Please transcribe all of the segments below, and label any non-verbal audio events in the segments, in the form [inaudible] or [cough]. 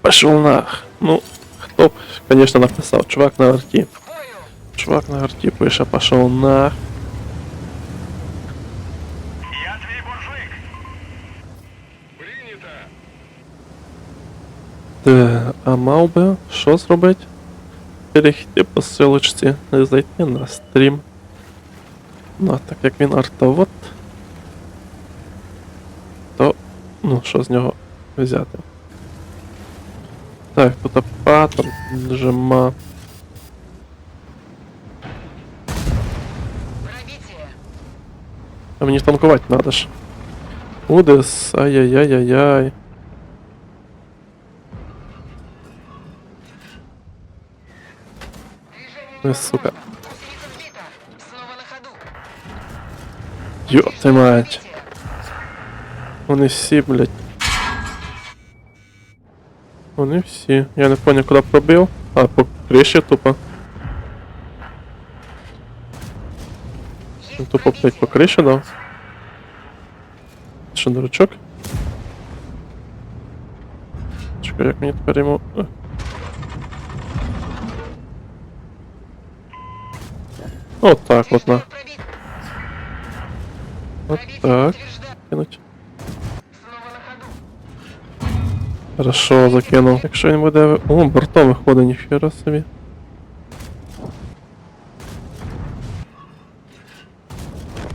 Пошел нах. Ну, хто б, конечно, написав. Чувак на арті. Чувак на арті пише, пошел нах. Я твій буржуйк. Прийнято. Де, а мав би що зробити? Перейти по ссылочці і зайти на стрім. Ну, а так як він артовод, то ну що з нього взяти? Так, тут паттерн нажима. А мені танкувати надо ж. Удес, ай-яй-яй-яй-яй. Ой, сука. Ти мать. Вони всі, блядь. Вони всі. Я не понял, куди пробив. А, по криші тупо. Есть Він тупо, блядь, по пробитие. криші дав. Що, дурачок? Чекай, як мені тепер йому. Е. От так от на. Пробит. От Пробитие так. подтверждаю. Кинуть. Хорошо, закинув. Якщо він буде. О, бортом виходить, ніхера собі.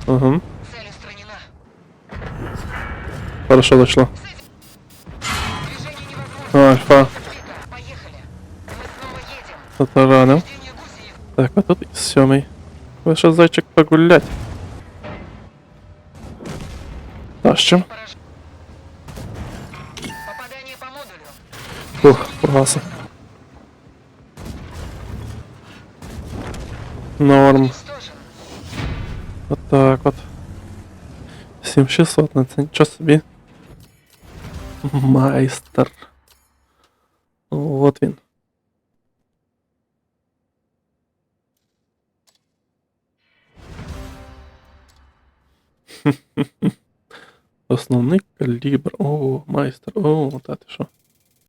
Угу. Цель устранена. Хорошо дошло. Движение невозможно. А, Альфа. Сбита. Поехали. Мы снова едем. Татаранив. Движение гусениц. Так, а тут і сьомий. Лише зайчик погулять. А з чим? Пораж- Ух, погаса. Норм. Уничтожен. От так от. 7600, на це нічого собі. Майстер. От він. [laughs] Основний калібр. О, майстер. О, та ти що?